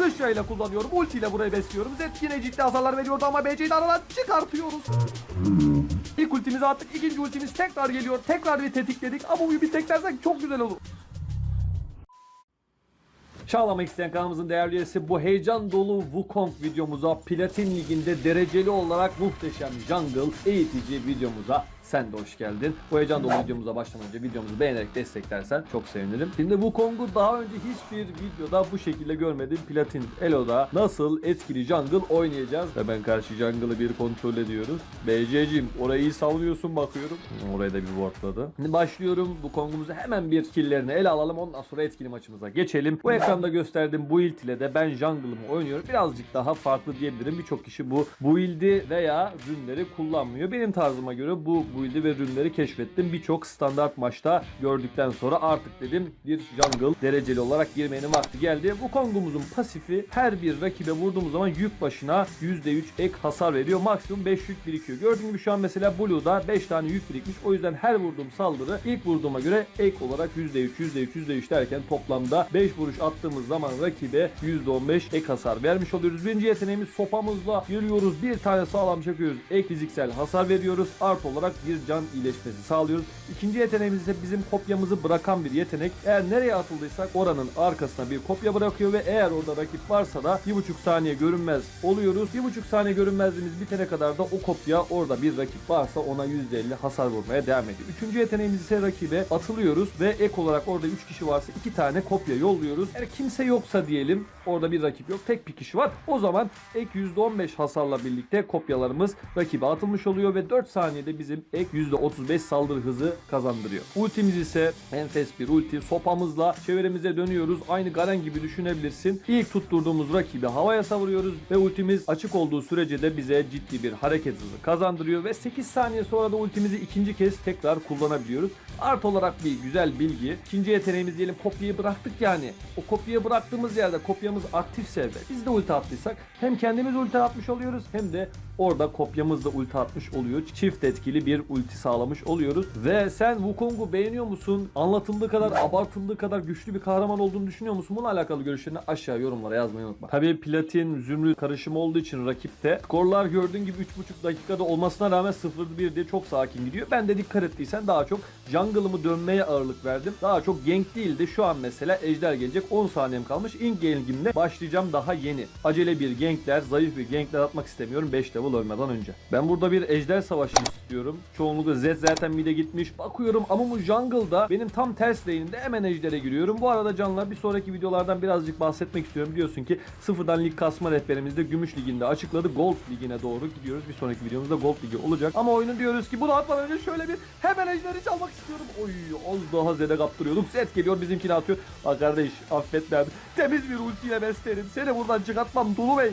Sıçrayla kullanıyorum. Ulti ile burayı besliyorum. Zed yine ciddi hasarlar veriyordu ama BC'yi de aradan çıkartıyoruz. İlk ultimizi attık. ikinci ultimiz tekrar geliyor. Tekrar bir tetikledik. Ama bu bir teklersek çok güzel olur. Çağlamak isteyen kanalımızın değerli üyesi bu heyecan dolu Wukong videomuza Platin Ligi'nde dereceli olarak muhteşem jungle eğitici videomuza sen de hoş geldin. Bu heyecan dolu videomuza başlamadan önce videomuzu beğenerek desteklersen çok sevinirim. Şimdi Wukong'u daha önce hiçbir videoda bu şekilde görmedim. Platin Elo'da nasıl etkili jungle oynayacağız. Ve ben karşı jungle'ı bir kontrol ediyoruz. BC'cim orayı iyi savunuyorsun bakıyorum. Oraya da bir wardladı. Şimdi başlıyorum. Wukong'umuzu hemen bir killerini ele alalım. Ondan sonra etkili maçımıza geçelim. Bu ekranda gösterdiğim build ile de ben jungle'ımı oynuyorum. Birazcık daha farklı diyebilirim. Birçok kişi bu build'i veya rünleri kullanmıyor. Benim tarzıma göre bu build'i ve rünleri keşfettim. Birçok standart maçta gördükten sonra artık dedim bir jungle dereceli olarak girmenin vakti geldi. Wukong'umuzun pasifi her bir rakibe vurduğumuz zaman yük başına %3 ek hasar veriyor. Maksimum 5 yük birikiyor. Gördüğün gibi şu an mesela Blue'da 5 tane yük birikmiş. O yüzden her vurduğum saldırı ilk vurduğuma göre ek olarak %3, %3, %3 derken toplamda 5 vuruş attığımız zaman rakibe %15 ek hasar vermiş oluyoruz. Birinci yeteneğimiz sopamızla giriyoruz. Bir tane sağlam çakıyoruz. Ek fiziksel hasar veriyoruz. Art olarak bir can iyileşmesi sağlıyoruz. İkinci yeteneğimiz ise bizim kopyamızı bırakan bir yetenek. Eğer nereye atıldıysak oranın arkasına bir kopya bırakıyor ve eğer orada rakip varsa da 1,5 saniye görünmez oluyoruz. 1,5 saniye görünmezliğimiz bitene kadar da o kopya orada bir rakip varsa ona %50 hasar vurmaya devam ediyor. Üçüncü yeteneğimiz ise rakibe atılıyoruz ve ek olarak orada 3 kişi varsa 2 tane kopya yolluyoruz. Eğer kimse yoksa diyelim orada bir rakip yok tek bir kişi var. O zaman ek %15 hasarla birlikte kopyalarımız rakibe atılmış oluyor ve 4 saniyede bizim ek %35 saldırı hızı kazandırıyor. Ultimiz ise enfes bir ulti. Sopamızla çevremize dönüyoruz. Aynı Garen gibi düşünebilirsin. İlk tutturduğumuz rakibi havaya savuruyoruz ve ultimiz açık olduğu sürece de bize ciddi bir hareket hızı kazandırıyor ve 8 saniye sonra da ultimizi ikinci kez tekrar kullanabiliyoruz. Art olarak bir güzel bilgi. İkinci yeteneğimiz diyelim kopyayı bıraktık yani. O kopyayı bıraktığımız yerde kopyamız aktifse ve biz de ulti attıysak hem kendimiz ulti atmış oluyoruz hem de orada kopyamız da ulti atmış oluyor. Çift etkili bir ulti sağlamış oluyoruz. Ve sen Wukong'u beğeniyor musun? Anlatıldığı kadar, abartıldığı kadar güçlü bir kahraman olduğunu düşünüyor musun? Bununla alakalı görüşlerini aşağı yorumlara yazmayı unutma. Tabii platin, zümrüt karışımı olduğu için rakipte skorlar gördüğün gibi 3,5 dakikada olmasına rağmen 0-1 diye çok sakin gidiyor. Ben de dikkat ettiysen daha çok jungle'ımı dönmeye ağırlık verdim. Daha çok gank değildi. Şu an mesela ejder gelecek 10 saniyem kalmış. İlk gangimle başlayacağım daha yeni. Acele bir gankler, zayıf bir gankler atmak istemiyorum 5 level ölmeden önce. Ben burada bir ejder savaşı istiyorum. Çoğunlukla Zed zaten mid'e gitmiş. Bakıyorum ama bu jungle'da benim tam ters lane'imde hemen ejdere giriyorum. Bu arada canlar bir sonraki videolardan birazcık bahsetmek istiyorum. Biliyorsun ki sıfırdan lig kasma rehberimizde Gümüş Ligi'nde açıkladı. Gold Ligi'ne doğru gidiyoruz. Bir sonraki videomuzda Gold Ligi olacak. Ama oyunu diyoruz ki bunu atmadan önce şöyle bir hemen ejderi çalmak istiyorum. Oy az daha Zed'e kaptırıyorduk. Zed geliyor bizimkini atıyor. Bak kardeş affet ben. Temiz bir ultiyle beslerim. Seni buradan çıkartmam Dulu Bey.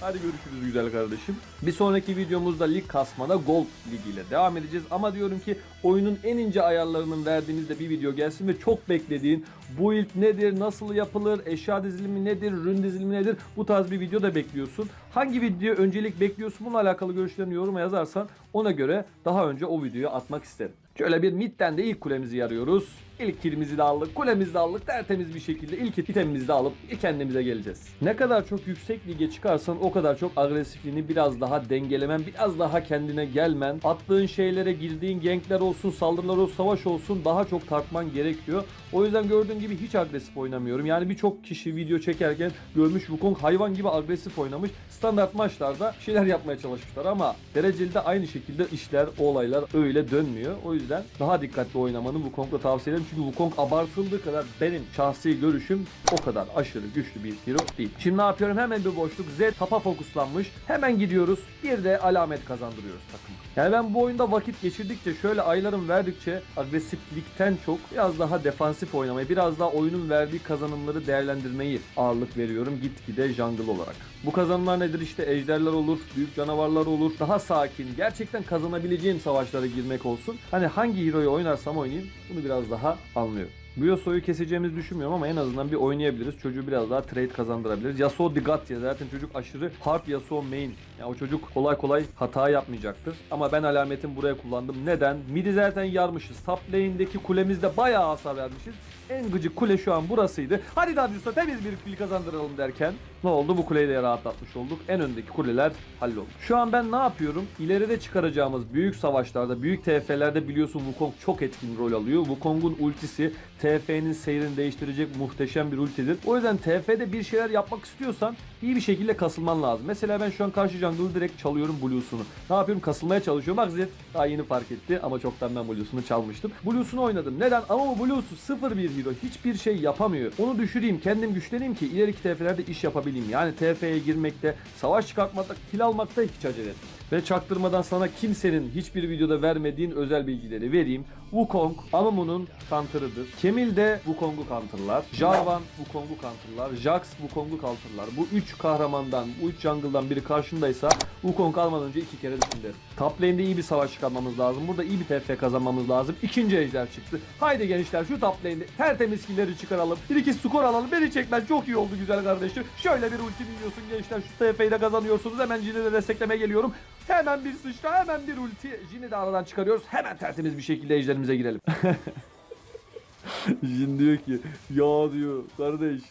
Hadi görüşürüz güzel kardeşim. Bir sonraki videomuzda lig kasmada Gold Ligi ile devam edeceğiz. Ama diyorum ki oyunun en ince ayarlarının verdiğimizde bir video gelsin ve çok beklediğin build nedir, nasıl yapılır, eşya dizilimi nedir, rün dizilimi nedir bu tarz bir video da bekliyorsun. Hangi video öncelik bekliyorsun bununla alakalı görüşlerini yoruma yazarsan ona göre daha önce o videoyu atmak isterim. Şöyle bir midden de ilk kulemizi yarıyoruz. İlk kilimizi de aldık, kulemizi de aldık. Tertemiz bir şekilde ilk itemimizi de alıp kendimize geleceğiz. Ne kadar çok yüksek lige çıkarsan o kadar çok agresifliğini biraz daha dengelemen, biraz daha kendine gelmen, attığın şeylere girdiğin gankler olsun, saldırılar olsun, savaş olsun daha çok tartman gerekiyor. O yüzden gördüğün gibi hiç agresif oynamıyorum. Yani birçok kişi video çekerken görmüş Wukong hayvan gibi agresif oynamış. Standart maçlarda şeyler yapmaya çalışmışlar ama dereceli de aynı şekilde işler, olaylar öyle dönmüyor. O yüzden daha dikkatli oynamanı Wukong'la tavsiye ederim. Çünkü Wukong abartıldığı kadar benim şahsi görüşüm o kadar aşırı güçlü bir hero değil. Şimdi ne yapıyorum? Hemen bir boşluk. Z tapa fokuslanmış. Hemen gidiyoruz. Bir de alamet kazandırıyoruz takıma. Yani ben bu oyunda vakit geçirdikçe şöyle aylarım verdikçe agresiflikten çok biraz daha defansif oynamayı, biraz daha oyunun verdiği kazanımları değerlendirmeyi ağırlık veriyorum gitgide jungle olarak. Bu kazanımlar nedir? İşte ejderler olur, büyük canavarlar olur. Daha sakin, gerçekten kazanabileceğim savaşlara girmek olsun. Hani hangi hero'yu oynarsam oynayayım bunu biraz daha anlıyorum. Bu Yasuo'yu keseceğimizi düşünmüyorum ama en azından bir oynayabiliriz. Çocuğu biraz daha trade kazandırabiliriz. Yasuo Digatya zaten çocuk aşırı hard Yasuo main. Yani o çocuk kolay kolay hata yapmayacaktır. Ama ben alametimi buraya kullandım. Neden? Midi zaten yarmışız. Top kulemizde bayağı hasar vermişiz. En gıcık kule şu an burasıydı. Hadi Darius'a temiz bir kill kazandıralım derken ne oldu? Bu kuleyi de rahatlatmış olduk. En öndeki kuleler halloldu. Şu an ben ne yapıyorum? İleride çıkaracağımız büyük savaşlarda, büyük TF'lerde biliyorsun Wukong çok etkin rol alıyor. Wukong'un ultisi TF'nin seyrini değiştirecek muhteşem bir ultidir. O yüzden TF'de bir şeyler yapmak istiyorsan iyi bir şekilde kasılman lazım. Mesela ben şu an karşı jungle'ı direkt çalıyorum Blue'sunu. Ne yapıyorum? Kasılmaya çalışıyorum. Bak Zed daha yeni fark etti ama çoktan ben Blue'sunu çalmıştım. Blue'sunu oynadım. Neden? Ama bu Blue'su sıfır bir hero. Hiçbir şey yapamıyor. Onu düşüreyim, kendim güçleneyim ki ileriki TF'lerde iş yapabileyim. Yani TF'ye girmekte, savaş çıkartmakta, kill almakta hiç acele etme. Ve çaktırmadan sana kimsenin hiçbir videoda vermediğin özel bilgileri vereyim. Wukong Amumu'nun counter'ıdır. Kemil de Wukong'u counter'lar. Jarvan Wukong'u counter'lar. Jax Wukong'u counter'lar. Bu üç kahramandan, bu üç jungle'dan biri karşındaysa Wukong almadan önce iki kere düşün derim. Top lane'de iyi bir savaş çıkarmamız lazım. Burada iyi bir TF kazanmamız lazım. İkinci ejder çıktı. Haydi gençler şu top lane'de tertemiz skill'leri çıkaralım. Bir iki skor alalım. Beni çekmen çok iyi oldu güzel kardeşim. Şöyle bir ulti biliyorsun gençler. Şu TF'yi de kazanıyorsunuz. Hemen Jin'i de destekleme geliyorum. Hemen bir sıçra, hemen bir ulti. Jin'i de aradan çıkarıyoruz. Hemen tertemiz bir şekilde ejderimize girelim. Jin diyor ki ya diyor kardeş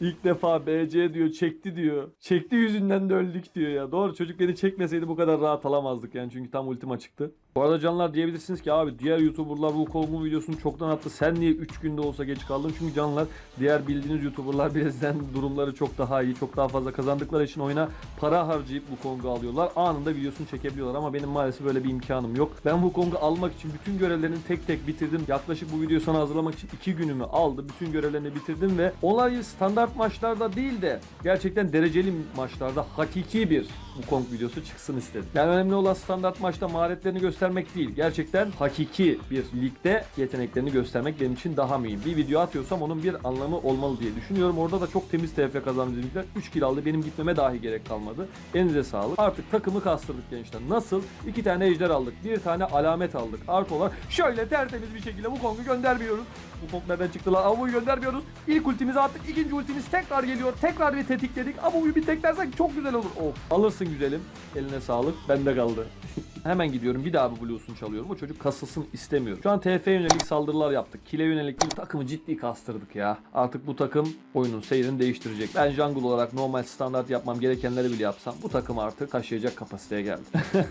ilk defa BC diyor çekti diyor. Çekti yüzünden de öldük diyor ya. Doğru çocuk beni çekmeseydi bu kadar rahat alamazdık yani çünkü tam ultima çıktı. Bu arada canlar diyebilirsiniz ki abi diğer YouTuber'lar bu kolumun videosunu çoktan attı. Sen niye 3 günde olsa geç kaldın? Çünkü canlar diğer bildiğiniz YouTuber'lar bizden durumları çok daha iyi. Çok daha fazla kazandıkları için oyuna para harcayıp bu Kong'u alıyorlar. Anında videosunu çekebiliyorlar ama benim maalesef böyle bir imkanım yok. Ben bu Kong'u almak için bütün görevlerini tek tek bitirdim. Yaklaşık bu videoyu sana hazırlamak için 2 günümü aldı. Bütün görevlerini bitirdim ve onlar standart maçlarda değil de gerçekten dereceli maçlarda hakiki bir Wukong videosu çıksın istedim. Yani önemli olan standart maçta maharetlerini göstermek değil. Gerçekten hakiki bir ligde yeteneklerini göstermek benim için daha mühim. Bir video atıyorsam onun bir anlamı olmalı diye düşünüyorum. Orada da çok temiz TF kazandı bizimkiler. 3 kill aldı. Benim gitmeme dahi gerek kalmadı. Elinize sağlık. Artık takımı kastırdık gençler. Nasıl? İki tane ejder aldık. Bir tane alamet aldık. Artı olarak şöyle tertemiz bir şekilde Wukong'u göndermiyoruz. Wukong nereden çıktı lan? Avu'yu göndermiyoruz. İlk ultimizi attık. İkinci ultimiz tekrar geliyor. Tekrar bir tetikledik. Avu'yu bir teklersek çok güzel olur. Of. Alırsın güzelim. Eline sağlık. Bende kaldı. Hemen gidiyorum. Bir daha bu Blues'unu çalıyorum. O çocuk kasılsın istemiyorum. Şu an TF yönelik saldırılar yaptık. Kile yönelik değil takımı ciddi kastırdık ya. Artık bu takım oyunun seyrini değiştirecek. Ben jungle olarak normal standart yapmam gerekenleri bile yapsam bu takım artık taşıyacak kapasiteye geldi.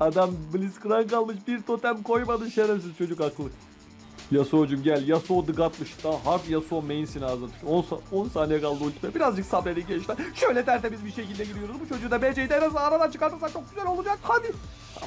Adam Blitzcrank kalmış bir totem koymadı şerefsiz çocuk aklı. Yasuo'cum gel. Yasuo the God'mış. Daha hard Yasuo main'sini hazır. 10, sa- 10 saniye kaldı ultime. Birazcık sabredin gençler. Şöyle tertemiz bir şekilde giriyoruz. Bu çocuğu da BC'yi de en azından aradan çıkartırsak çok güzel olacak. Hadi.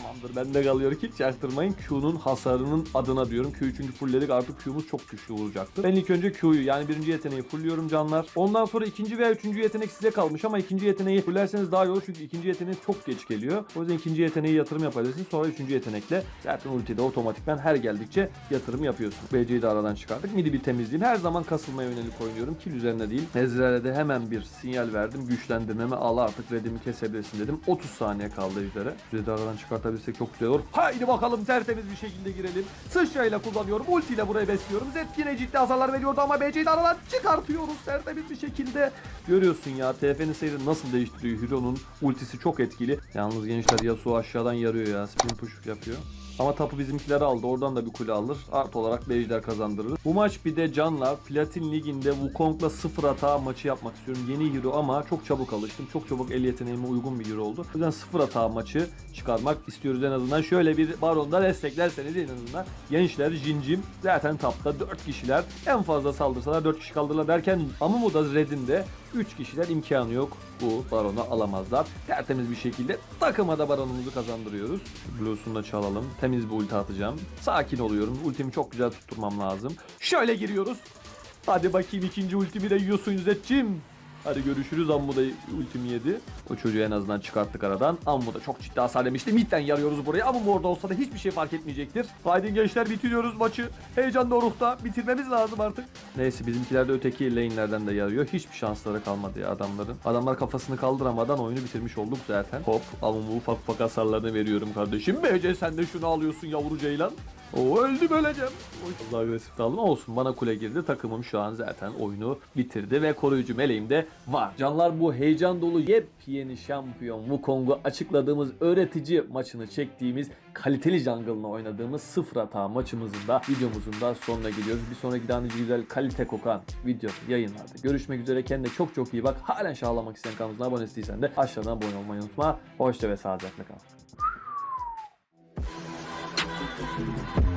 Tamamdır bende kalıyor hiç çaktırmayın. Q'nun hasarının adına diyorum. Q çünkü fullledik artık Q'muz çok güçlü olacaktır. Ben ilk önce Q'yu yani birinci yeteneği fullliyorum canlar. Ondan sonra ikinci veya üçüncü yetenek size kalmış ama ikinci yeteneği fullerseniz daha iyi olur çünkü ikinci yeteneği çok geç geliyor. O yüzden ikinci yeteneği yatırım yapabilirsiniz. Sonra üçüncü yetenekle zaten ultide otomatikman her geldikçe yatırım yapıyorsun. BC'yi de aradan çıkardık. Midi bir temizleyeyim. Her zaman kasılmaya yönelik oynuyorum. Kill üzerine değil. Ezreal'e de hemen bir sinyal verdim. Güçlendirmeme al artık redimi kesebilirsin dedim. 30 saniye kaldı ejdere. Red'i aradan çıkartabilsek çok güzel olur. Haydi bakalım tertemiz bir şekilde girelim. Sıçrayla kullanıyorum. Ultiyle burayı besliyorum. Zed yine ciddi hasarlar veriyordu ama BC'yi de aradan çıkartıyoruz tertemiz bir şekilde. Görüyorsun ya TF'nin seyrini nasıl değiştiriyor Hero'nun ultisi çok etkili. Yalnız gençler Yasuo aşağıdan yarıyor ya. Spin push yapıyor. Ama tapu bizimkileri aldı. Oradan da bir kule alır. Art olarak bir ejder kazandırır. Bu maç bir de canla Platin Ligi'nde Wukong'la sıfır hata maçı yapmak istiyorum. Yeni hero ama çok çabuk alıştım. Çok çabuk el yeteneğime uygun bir hero oldu. O yüzden sıfır hata maçı çıkarmak istiyoruz en azından. Şöyle bir baronda desteklerseniz en azından. Gençler Jincim zaten tapta 4 kişiler. En fazla saldırsalar 4 kişi kaldırırlar derken Amumu da Red'in de 3 kişiler imkanı yok. Bu baronu alamazlar. Tertemiz bir şekilde takıma da baronumuzu kazandırıyoruz. Blues'unu da çalalım. Temiz bir ulti atacağım. Sakin oluyorum. Ultimi çok güzel tutturmam lazım. Şöyle giriyoruz. Hadi bakayım ikinci ultimi de yiyorsun Zetçim. Hadi görüşürüz. Ammu da ultimi yedi. O çocuğu en azından çıkarttık aradan. Ammu da çok ciddi hasar yemişti. Midden yarıyoruz burayı. Ammu orada olsa da hiçbir şey fark etmeyecektir. Haydi gençler bitiriyoruz maçı. Heyecan dorukta. Bitirmemiz lazım artık. Neyse bizimkiler de öteki lane'lerden de yarıyor. Hiçbir şansları kalmadı ya adamların. Adamlar kafasını kaldıramadan oyunu bitirmiş olduk zaten. Hop Ammu ufak ufak hasarlarını veriyorum kardeşim. BC sen de şunu alıyorsun yavru ceylan. O öldüm öleceğim. Oy, fazla agresif daldım olsun bana kule girdi. Takımım şu an zaten oyunu bitirdi ve koruyucu meleğim de var. Canlar bu heyecan dolu yepyeni şampiyon Wukong'u açıkladığımız öğretici maçını çektiğimiz kaliteli jungle'la oynadığımız sıfır hata maçımızın da videomuzun da sonuna geliyoruz. Bir sonraki daha güzel kalite kokan video yayınlarda. Görüşmek üzere kendine çok çok iyi bak. Halen şahlamak isteyen kanalımıza abone değilsen de aşağıdan abone olmayı unutma. Hoşça ve sağlıcakla kal. Thank you.